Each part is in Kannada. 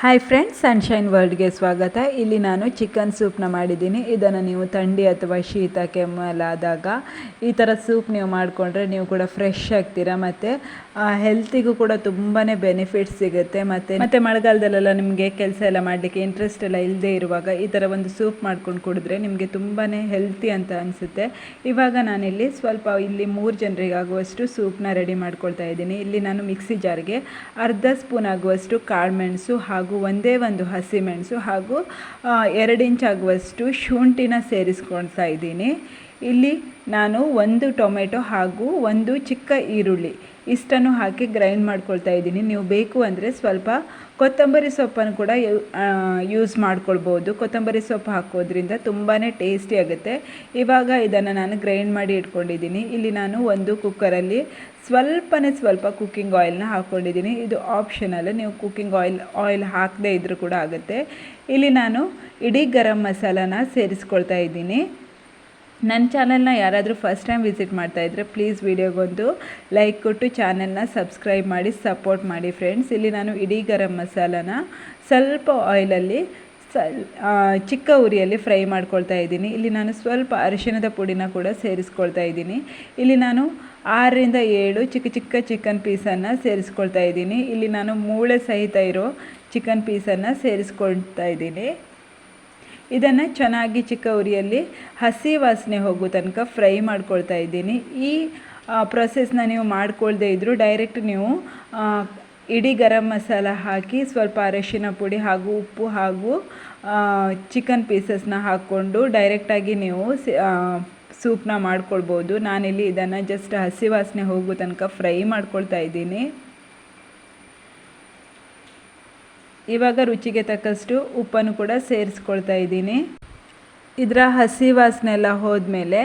ಹಾಯ್ ಫ್ರೆಂಡ್ಸ್ ಸನ್ಶೈನ್ ವರ್ಲ್ಡ್ಗೆ ಸ್ವಾಗತ. ಇಲ್ಲಿ ನಾನು ಚಿಕನ್ ಸೂಪ್ನ ಮಾಡಿದ್ದೀನಿ. ಇದನ್ನು ನೀವು ಥಂಡಿ ಅಥವಾ ಶೀತ ಕೆಮ್ಮಲಾದಾಗ ಈ ಥರ ಸೂಪ್ ನೀವು ಮಾಡಿಕೊಂಡ್ರೆ ನೀವು ಕೂಡ ಫ್ರೆಶ್ ಆಗ್ತೀರಾ. ಮತ್ತು ಹೆಲ್ತಿಗೂ ಕೂಡ ತುಂಬಾ ಬೆನಿಫಿಟ್ಸ್ ಸಿಗುತ್ತೆ. ಮತ್ತು ಮತ್ತು ಮಳೆಗಾಲದಲ್ಲೆಲ್ಲ ನಿಮಗೆ ಕೆಲಸ ಎಲ್ಲ ಮಾಡಲಿಕ್ಕೆ ಇಂಟ್ರೆಸ್ಟ್ ಎಲ್ಲ ಇಲ್ಲದೆ ಇರುವಾಗ ಈ ಥರ ಒಂದು ಸೂಪ್ ಮಾಡ್ಕೊಂಡು ಕುಡಿದ್ರೆ ನಿಮಗೆ ತುಂಬಾ ಹೆಲ್ತಿ ಅಂತ ಅನಿಸುತ್ತೆ. ಇವಾಗ ನಾನಿಲ್ಲಿ ಸ್ವಲ್ಪ ಇಲ್ಲಿ ಮೂರು ಜನರಿಗಾಗುವಷ್ಟು ಸೂಪ್ನ ರೆಡಿ ಮಾಡ್ಕೊಳ್ತಾ ಇದ್ದೀನಿ. ಇಲ್ಲಿ ನಾನು ಮಿಕ್ಸಿ ಜಾರ್ಗೆ ಅರ್ಧ ಸ್ಪೂನ್ ಆಗುವಷ್ಟು ಕಾಳುಮೆಣಸು ಹಾಗೂ ಒಂದೇ ಒಂದು ಹಸಿಮೆಣಸು ಹಾಗೂ ಎರಡು ಇಂಚ್ ಆಗುವಷ್ಟು ಶುಂಠಿನ ಸೇರಿಸ್ಕೊಳ್ತಾ ಇದ್ದೀನಿ. ಇಲ್ಲಿ ನಾನು ಒಂದು ಟೊಮೆಟೊ ಹಾಗೂ ಒಂದು ಚಿಕ್ಕ ಈರುಳ್ಳಿ ಇಷ್ಟನ್ನು ಹಾಕಿ ಗ್ರೈಂಡ್ ಮಾಡ್ಕೊಳ್ತಾ ಇದ್ದೀನಿ. ನೀವು ಬೇಕು ಅಂದರೆ ಸ್ವಲ್ಪ ಕೊತ್ತಂಬರಿ ಸೊಪ್ಪನ್ನು ಕೂಡ ಯೂಸ್ ಮಾಡ್ಕೊಳ್ಬೋದು. ಕೊತ್ತಂಬರಿ ಸೊಪ್ಪು ಹಾಕೋದ್ರಿಂದ ತುಂಬಾ ಟೇಸ್ಟಿ ಆಗುತ್ತೆ. ಇವಾಗ ಇದನ್ನು ನಾನು ಗ್ರೈಂಡ್ ಮಾಡಿ ಇಟ್ಕೊಂಡಿದ್ದೀನಿ. ಇಲ್ಲಿ ನಾನು ಒಂದು ಕುಕ್ಕರಲ್ಲಿ ಸ್ವಲ್ಪನೇ ಸ್ವಲ್ಪ ಕುಕ್ಕಿಂಗ್ ಆಯಿಲ್ನ ಹಾಕ್ಕೊಂಡಿದ್ದೀನಿ ಇದು ಆಪ್ಷನಲ್ ನೀವು ಕುಕ್ಕಿಂಗ್ ಆಯಿಲ್ ಆಯಿಲ್ ಹಾಕದೇ ಇದ್ದರೂ ಕೂಡ ಆಗುತ್ತೆ. ಇಲ್ಲಿ ನಾನು ಇಡೀ ಗರಂ ಮಸಾಲಾನ ಸೇರಿಸ್ಕೊಳ್ತಾ ಇದ್ದೀನಿ. ನನ್ನ ಚಾನಲ್ನ ಯಾರಾದರೂ ಫಸ್ಟ್ ಟೈಮ್ ವಿಸಿಟ್ ಮಾಡ್ತಾ ಇದ್ದರೆ ಪ್ಲೀಸ್ ವಿಡಿಯೋಗೊಂದು ಲೈಕ್ ಕೊಟ್ಟು ಚಾನಲ್ನ ಸಬ್ಸ್ಕ್ರೈಬ್ ಮಾಡಿ ಸಪೋರ್ಟ್ ಮಾಡಿ ಫ್ರೆಂಡ್ಸ್ ಇಲ್ಲಿ ನಾನು ಇಡೀ ಗರಂ ಮಸಾಲಾನ ಸ್ವಲ್ಪ ಆಯಿಲಲ್ಲಿ ಸಲ್ ಚಿಕ್ಕ ಉರಿಯಲ್ಲಿ ಫ್ರೈ ಮಾಡ್ಕೊಳ್ತಾ ಇದ್ದೀನಿ. ಇಲ್ಲಿ ನಾನು ಸ್ವಲ್ಪ ಅರಿಶಿಣದ ಪುಡಿನ ಕೂಡ ಸೇರಿಸ್ಕೊಳ್ತಾ ಇದ್ದೀನಿ. ಇಲ್ಲಿ ನಾನು ಆರರಿಂದ ಏಳು ಚಿಕ್ಕ ಚಿಕ್ಕ ಚಿಕನ್ ಪೀಸನ್ನು ಸೇರಿಸ್ಕೊಳ್ತಾ ಇದ್ದೀನಿ. ಇಲ್ಲಿ ನಾನು ಮೂಳೆ ಸಹಿತ ಇರೋ ಚಿಕನ್ ಪೀಸನ್ನು ಸೇರಿಸ್ಕೊಳ್ತಾ ಇದ್ದೀನಿ. ಇದನ್ನು ಚೆನ್ನಾಗಿ ಚಿಕ್ಕ ಉರಿಯಲ್ಲಿ ಹಸಿ ವಾಸನೆ ಹೋಗೋ ತನಕ ಫ್ರೈ ಮಾಡ್ಕೊಳ್ತಾ ಇದ್ದೀನಿ. ಈ ಪ್ರೊಸೆಸ್ನ ನೀವು ಮಾಡ್ಕೊಳ್ದೇ ಇದ್ದರೂ ಡೈರೆಕ್ಟ್ ನೀವು ಇಡೀ ಗರಂ ಮಸಾಲ ಹಾಕಿ ಸ್ವಲ್ಪ ಅರಶಿನ ಪುಡಿ ಹಾಗೂ ಉಪ್ಪು ಹಾಗೂ ಚಿಕನ್ ಪೀಸಸ್ನ ಹಾಕ್ಕೊಂಡು ಡೈರೆಕ್ಟಾಗಿ ನೀವು ಸೂಪ್ನ ಮಾಡ್ಕೊಳ್ಬೋದು. ನಾನಿಲ್ಲಿ ಇದನ್ನು ಜಸ್ಟ್ ಹಸಿ ವಾಸನೆ ಹೋಗೋ ತನಕ ಫ್ರೈ ಮಾಡ್ಕೊಳ್ತಾ ಇದ್ದೀನಿ. ಇವಾಗ ರುಚಿಗೆ ತಕ್ಕಷ್ಟು ಉಪ್ಪನ್ನು ಕೂಡ ಸೇರಿಸ್ಕೊಳ್ತಾ ಇದ್ದೀನಿ. ಇದರ ಹಸಿ ವಾಸನೆ ಎಲ್ಲ ಹೋದ್ಮೇಲೆ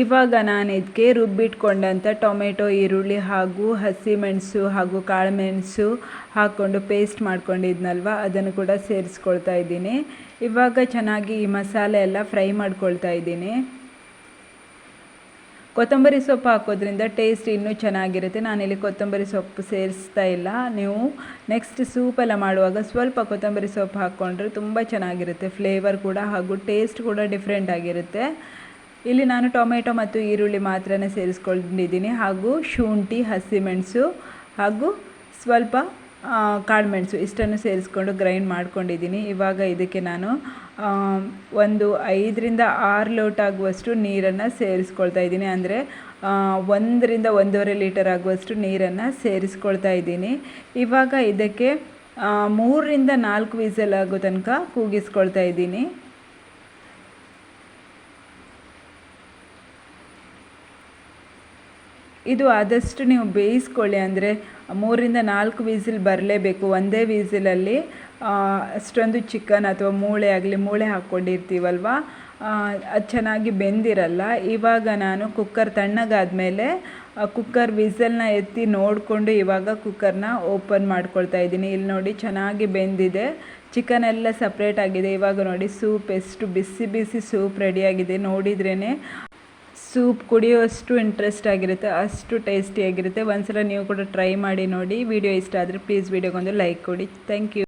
ಇವಾಗ ನಾನು ಇದಕ್ಕೆ ರುಬ್ಬಿಟ್ಕೊಂಡಂಥ ಟೊಮೆಟೊ, ಈರುಳ್ಳಿ ಹಾಗೂ ಹಸಿಮೆಣಸು ಹಾಗೂ ಕಾಳುಮೆಣಸು ಹಾಕ್ಕೊಂಡು ಪೇಸ್ಟ್ ಮಾಡ್ಕೊಂಡಿದ್ನಲ್ವ, ಅದನ್ನು ಕೂಡ ಸೇರಿಸ್ಕೊಳ್ತಾ ಇದ್ದೀನಿ. ಇವಾಗ ಚೆನ್ನಾಗಿ ಈ ಮಸಾಲೆ ಎಲ್ಲ ಫ್ರೈ ಮಾಡ್ಕೊಳ್ತಾ ಇದ್ದೀನಿ. ಕೊತ್ತಂಬರಿ ಸೊಪ್ಪು ಹಾಕೋದ್ರಿಂದ ಟೇಸ್ಟ್ ಇನ್ನೂ ಚೆನ್ನಾಗಿರುತ್ತೆ. ನಾನಿಲ್ಲಿ ಕೊತ್ತಂಬರಿ ಸೊಪ್ಪು ಸೇರಿಸ್ತಾ ಇಲ್ಲ. ನೀವು ನೆಕ್ಸ್ಟ್ ಸೂಪೆಲ್ಲ ಮಾಡುವಾಗ ಸ್ವಲ್ಪ ಕೊತ್ತಂಬರಿ ಸೊಪ್ಪು ಹಾಕ್ಕೊಂಡ್ರೆ ತುಂಬ ಚೆನ್ನಾಗಿರುತ್ತೆ. ಫ್ಲೇವರ್ ಕೂಡ ಹಾಗೂ ಟೇಸ್ಟ್ ಕೂಡ ಡಿಫ್ರೆಂಟ್ ಆಗಿರುತ್ತೆ. ಇಲ್ಲಿ ನಾನು ಟೊಮೆಟೊ ಮತ್ತು ಈರುಳ್ಳಿ ಮಾತ್ರನೇ ಸೇರಿಸ್ಕೊಂಡಿದ್ದೀನಿ. ಹಾಗೂ ಶುಂಠಿ ಹಸಿಮೆಣಸು ಹಾಗೂ ಸ್ವಲ್ಪ ಕಾಳುಮೆಣಸು ಇಷ್ಟನ್ನು ಸೇರಿಸ್ಕೊಂಡು ಗ್ರೈಂಡ್ ಮಾಡ್ಕೊಂಡಿದ್ದೀನಿ. ಇವಾಗ ಇದಕ್ಕೆ ನಾನು ಒಂದು ಐದರಿಂದ ಆರು ಲೋಟ ಆಗುವಷ್ಟು ನೀರನ್ನು ಸೇರಿಸ್ಕೊಳ್ತಾ ಇದ್ದೀನಿ. ಅಂದರೆ ಒಂದರಿಂದ ಒಂದೂವರೆ ಲೀಟರ್ ಆಗುವಷ್ಟು ನೀರನ್ನು ಸೇರಿಸ್ಕೊಳ್ತಾ ಇದ್ದೀನಿ. ಇವಾಗ ಇದಕ್ಕೆ ಮೂರರಿಂದ ನಾಲ್ಕು ವಿಸಲ್ ಆಗೋ ತನಕ ಕೂಗಿಸ್ಕೊಳ್ತಾ ಇದ್ದೀನಿ. ಇದು ಆದಷ್ಟು ನೀವು ಬೇಯಿಸ್ಕೊಳ್ಳಿ ಅಂದರೆ ಮೂರಿಂದ ನಾಲ್ಕು ವಿಸಿಲ್ ಬರಲೇಬೇಕು. ಒಂದೇ ವಿಸಿಲಲ್ಲಿ ಅಷ್ಟೊಂದು ಚಿಕನ್ ಅಥವಾ ಮೂಳೆ ಆಗಲಿ, ಮೂಳೆ ಹಾಕ್ಕೊಂಡಿರ್ತೀವಲ್ವ? ಅದು ಚೆನ್ನಾಗಿ ಬೆಂದಿರಲ್ಲ. ಇವಾಗ ನಾನು ಕುಕ್ಕರ್ ತಣ್ಣಗಾದ್ಮೇಲೆ ಕುಕ್ಕರ್ ವಿಸಲ್ನ ಎತ್ತಿ ನೋಡಿಕೊಂಡು ಇವಾಗ ಕುಕ್ಕರ್ನ ಓಪನ್ ಮಾಡ್ಕೊಳ್ತಾ ಇದ್ದೀನಿ. ಇಲ್ಲಿ ನೋಡಿ ಚೆನ್ನಾಗಿ ಬೆಂದಿದೆ. ಚಿಕನ್ ಎಲ್ಲ ಸಪ್ರೇಟ್ ಆಗಿದೆ. ಇವಾಗ ನೋಡಿ ಸೂಪ್, ಎಷ್ಟು ಬಿಸಿ ಬಿಸಿ ಸೂಪ್ ರೆಡಿಯಾಗಿದೆ ನೋಡಿದ್ರೇ ಸೂಪ್ ಕುಡಿಯೋಷ್ಟು ಇಂಟ್ರೆಸ್ಟ್ ಆಗಿರುತ್ತೆ, ಅಷ್ಟು ಟೇಸ್ಟಿಯಾಗಿರುತ್ತೆ ಒಂದ್ಸಲ ನೀವು ಕೂಡ ಟ್ರೈ ಮಾಡಿ ನೋಡಿ. ವಿಡಿಯೋ ಇಷ್ಟ ಆದರೆ ಪ್ಲೀಸ್ ವಿಡಿಯೋಗೊಂದು ಲೈಕ್ ಕೊಡಿ. Thank you